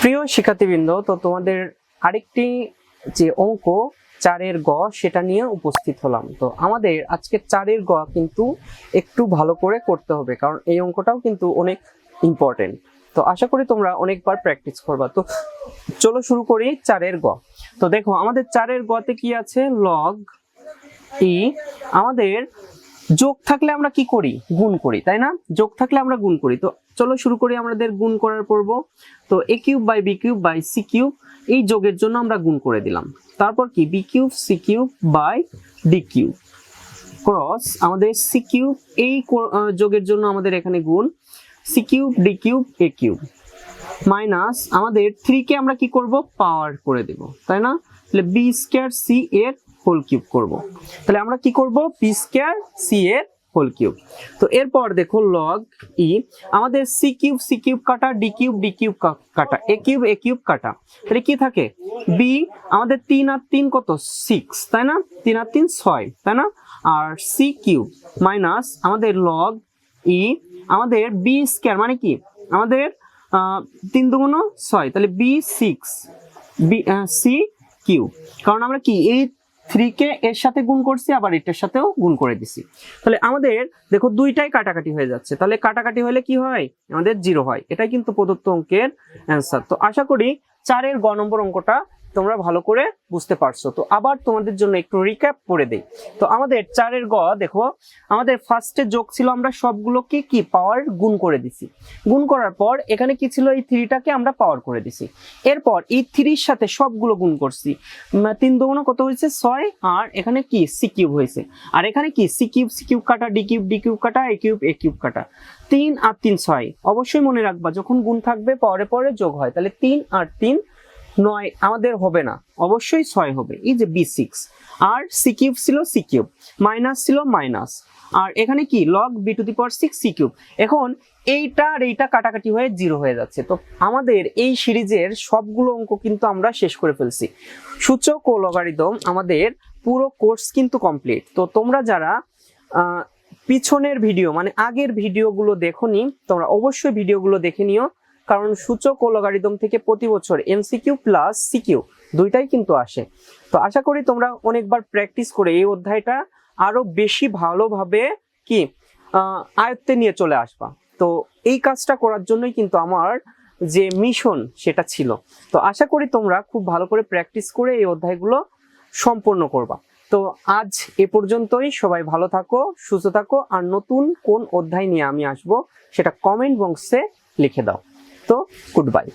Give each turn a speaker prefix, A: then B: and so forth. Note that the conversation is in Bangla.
A: প্রিয় শিক্ষার্থীবৃন্দ, তো তোমাদের আরেকটি যে অঙ্ক, চারের গ, সেটা নিয়ে উপস্থিত হলাম। তো আমাদের আজকে চারের গ কিন্তু একটু ভালো করে করতে হবে, কারণ এই অঙ্কটাও কিন্তু অনেক ইম্পর্টেন্ট তো আশা করি তোমরা অনেকবার প্র্যাকটিস করবা। তো চলো শুরু করি চারের গ। তো দেখো, আমাদের চারের গতে কি আছে? লগ ই আমাদের যোগ থাকলে আমরা কি করি? গুণ করি, তাই না? যোগ থাকলে আমরা গুণ করি। তো চলো শুরু করি আমাদের গুণ করার পর্ব। তো A cube by B cube by C cube এই যোগের জন্য আমরা গুণ করে দিলাম। তারপর কি? B cube C cube by D cube cross আমাদের সি কিউব এই যোগের জন্য আমাদের এখানে গুণ। C cube D cube A cube minus আমাদের থ্রিকে আমরা কি করব? পাওয়ার করে দেব, তাই না? তাহলে বি স্কোয়ার সি এর হোল কিউব করব। তাহলে আমরা কি করব? বি স্কোয়ার সি এর হোল কিউব তো এরপর দেখো লগ ই আমাদের সি কিউব সি কিউব কাটা ডি কিউব ডি কিউব কাটা এ কিউব এ কিউব কাটা। তাহলে কি থাকে? বি আমাদের তিন আর তিন কত? সিক্স তাই না? তিন আর তিন ছয়, তাই না? আর সি কিউব মাইনাস আমাদের লগ ই আমাদের বি স্কোয়ার মানে কি? আমাদের তিন দুগুণ ছয়, তাহলে B six B C cube কারণ আমরা কি? এই থ্রিকে এর সাথে গুণ করছি, আবার এটার সাথেও গুণ করে দিছি। তাহলে আমাদের, দেখো দুইটাই কাটাকাটি হয়ে যাচ্ছে। তাহলে কাটাকাটি হলে কি হয়? আমাদের জিরো হয়। এটাই কিন্তু প্রদত্ত অঙ্কের অ্যান্সার তো আশা করি চারের গ নম্বর অঙ্কটা তোমরা ভালো করে বুঝতে পারছ। তো আবার তোমাদের জন্য একটু রিক্যাপ করে দেই। তো আমাদের চারের গ, দেখো, আমাদের ফার্স্টে যোগ ছিল আমরা সবগুলোকে কি? পাওয়ার গুণ করে দিছি। গুণ করার পর এখানে কি ছিল? এই থ্রিটাকে আমরা পাওয়ার করে দিছি। এরপর এই থ্রির সাথে সবগুলো গুণ করছি। তিন দুগুণ কত হয়েছে? ছয়। আর এখানে কি? সি কিউব হয়েছে। আর এখানে কি? সি কিউব সি কিউব কাটা ডি কিউব ডি কিউব কাটা এ কিউব এ কিউব কাটা। তিন আর তিন, ছয়। অবশ্যই মনে রাখবা, যখন গুণ থাকবে পরে পরে যোগ হয়। তাহলে তিন আর তিন নয়, আমাদের হবে না। অবশ্যই ছয় হবে। এই যে বি সিক্স আর সি কিউব ছিল সি কিউব মাইনাস ছিল মাইনাস আর এখানে কি? Log B to the power six C cube এখন এইটা আর এইটা কাটাকাটি হয়ে জিরো হয়ে যাচ্ছে। তো আমাদের এই সিরিজের সবগুলো অঙ্ক কিন্তু আমরা শেষ করে ফেলছি। সূচক ও লগারিদম আমাদের পুরো কোর্স কিন্তু কমপ্লিট তো তোমরা যারা পিছনের ভিডিও মানে আগের ভিডিওগুলো দেখোনি, তোমরা অবশ্যই ভিডিওগুলো দেখে নিও। কারণ সূচক ও লগারিদম থেকে প্রতি বছর এমসিকিউ প্লাস সিকিউ দুইটাই কিন্তু আসে। তো আশা করি তোমরা অনেকবার প্র্যাকটিস করে এই অধ্যায়টা আরও বেশি ভালোভাবে কি আয়ত্তে নিয়ে চলে আসবা। তো এই কাজটা করার জন্যই কিন্তু আমার যে মিশন সেটা ছিল। তো আশা করি তোমরা খুব ভালো করে প্র্যাকটিস করে এই অধ্যায়গুলো সম্পন্ন করবা। তো আজ এ পর্যন্তই। সবাই ভালো থাকো, সুস্থ থাকো, আর নতুন কোন অধ্যায় নিয়ে আমি আসব সেটা কমেন্ট বক্সে লিখে দাও। তো গুড বাই